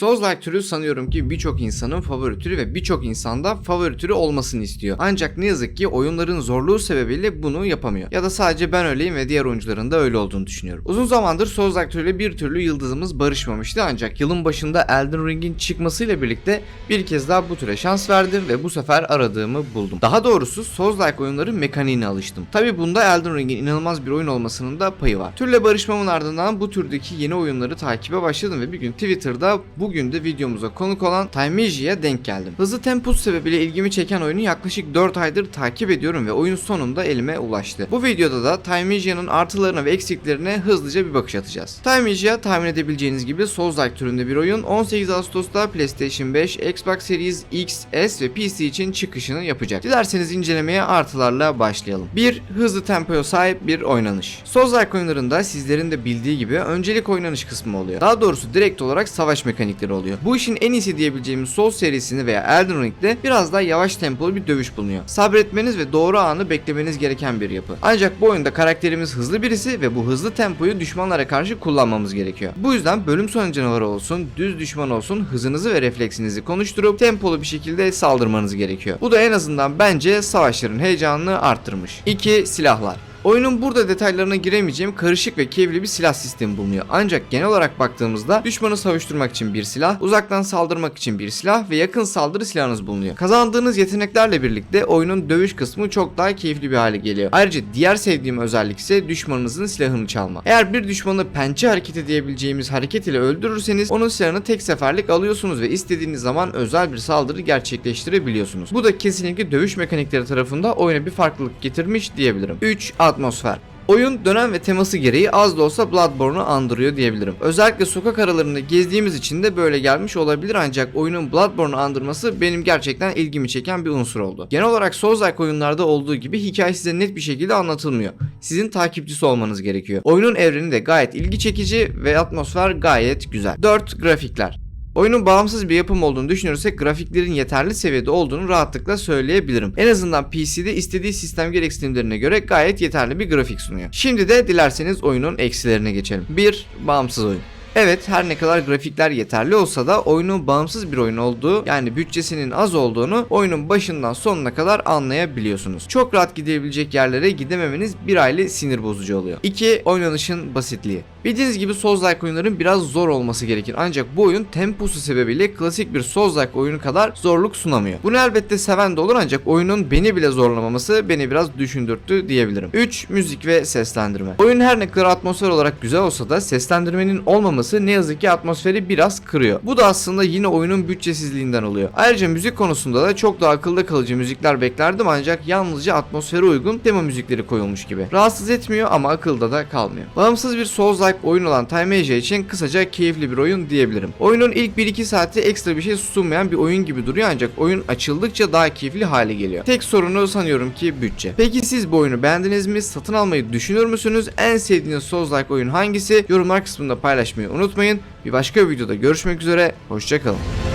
Souls-like türü sanıyorum ki birçok insanın favori türü ve birçok insanda favori türü olmasını istiyor. Ancak ne yazık ki oyunların zorluğu sebebiyle bunu yapamıyor. Ya da sadece ben öyleyim ve diğer oyuncuların da öyle olduğunu düşünüyorum. Uzun zamandır Souls-like türüyle bir türlü yıldızımız barışmamıştı ancak yılın başında Elden Ring'in çıkmasıyla birlikte bir kez daha bu türe şans verdim ve bu sefer aradığımı buldum. Daha doğrusu Souls-like oyunların mekaniğine alıştım. Tabi bunda Elden Ring'in inanılmaz bir oyun olmasının da payı var. Türle barışmamın ardından bu türdeki yeni oyunları takibe başladım ve bir gün Twitter'da bugün de videomuza konuk olan Taimiji'ye denk geldim. Hızlı temposu sebebiyle ilgimi çeken oyunu yaklaşık 4 aydır takip ediyorum ve oyun sonunda elime ulaştı. Bu videoda da Taimiji'nin artılarına ve eksiklerine hızlıca bir bakış atacağız. Taimiji'ye tahmin edebileceğiniz gibi Souls-like türünde bir oyun 18 Ağustos'ta PlayStation 5, Xbox Series X, S ve PC için çıkışını yapacak. Dilerseniz incelemeye artılarla başlayalım. 1. Hızlı tempoya sahip bir oynanış. Souls-like oyunlarında sizlerin de bildiği gibi öncelik oynanış kısmı oluyor. Daha doğrusu direkt olarak savaş mekanikleri oluyor. Bu işin en iyisi diyebileceğimiz Souls serisini veya Elden Ring'de biraz daha yavaş tempolu bir dövüş bulunuyor. Sabretmeniz ve doğru anı beklemeniz gereken bir yapı. Ancak bu oyunda karakterimiz hızlı birisi ve bu hızlı tempoyu düşmanlara karşı kullanmamız gerekiyor. Bu yüzden bölüm sonu canavarı olsun, düz düşman olsun hızınızı ve refleksinizi konuşturup tempolu bir şekilde saldırmanız gerekiyor. Bu da en azından bence savaşların heyecanını arttırmış. 2. Silahlar. Oyunun burada detaylarına giremeyeceğim karışık ve keyifli bir silah sistemi bulunuyor. Ancak genel olarak baktığımızda düşmanı savuşturmak için bir silah, uzaktan saldırmak için bir silah ve yakın saldırı silahınız bulunuyor. Kazandığınız yeteneklerle birlikte oyunun dövüş kısmı çok daha keyifli bir hale geliyor. Ayrıca diğer sevdiğim özellik ise düşmanınızın silahını çalma. Eğer bir düşmanı pençe hareketi diyebileceğimiz hareket ile öldürürseniz onun silahını tek seferlik alıyorsunuz ve istediğiniz zaman özel bir saldırı gerçekleştirebiliyorsunuz. Bu da kesinlikle dövüş mekanikleri tarafında oyuna bir farklılık getirmiş diyebilirim. 3. Atmosfer. Oyun dönem ve teması gereği az da olsa Bloodborne'u andırıyor diyebilirim. Özellikle sokak aralarında gezdiğimiz için de böyle gelmiş olabilir ancak oyunun Bloodborne'u andırması benim gerçekten ilgimi çeken bir unsur oldu. Genel olarak Souls-like oyunlarda olduğu gibi hikaye size net bir şekilde anlatılmıyor. Sizin takipçisi olmanız gerekiyor. Oyunun evreni de gayet ilgi çekici ve atmosfer gayet güzel. 4. Grafikler. Oyunun bağımsız bir yapım olduğunu düşünürsek grafiklerin yeterli seviyede olduğunu rahatlıkla söyleyebilirim. En azından PC'de istediği sistem gereksinimlerine göre gayet yeterli bir grafik sunuyor. Şimdi de dilerseniz oyunun eksilerine geçelim. 1. Bağımsız oyun. Evet her ne kadar grafikler yeterli olsa da oyunun bağımsız bir oyun olduğu yani bütçesinin az olduğunu oyunun başından sonuna kadar anlayabiliyorsunuz. Çok rahat gidebilecek yerlere gidememeniz bir aile sinir bozucu oluyor. 2. Oynanışın basitliği. Bildiğiniz gibi Souls-like oyunların biraz zor olması gerekir ancak bu oyun temposu sebebiyle klasik bir Souls-like oyunu kadar zorluk sunamıyor. Bunu elbette seven de olur ancak oyunun beni bile zorlamaması beni biraz düşündürttü diyebilirim. 3. Müzik ve seslendirme. Oyun her ne kadar atmosfer olarak güzel olsa da seslendirmenin olmaması ne yazık ki atmosferi biraz kırıyor. Bu da aslında yine oyunun bütçesizliğinden oluyor. Ayrıca müzik konusunda da çok daha akılda kalıcı müzikler beklerdim ancak yalnızca atmosfere uygun tema müzikleri koyulmuş gibi. Rahatsız etmiyor ama akılda da kalmıyor. Bağımsız bir Souls-like oyun olan Time Asia için kısaca keyifli bir oyun diyebilirim. Oyunun ilk 1-2 saati ekstra bir şey sunmayan bir oyun gibi duruyor ancak oyun açıldıkça daha keyifli hale geliyor. Tek sorunu sanıyorum ki bütçe. Peki siz bu oyunu beğendiniz mi? Satın almayı düşünür müsünüz? En sevdiğiniz Souls-like oyun hangisi? Yorumlar kısmında paylaşmayı unutmayın. Bir başka videoda görüşmek üzere. Hoşçakalın.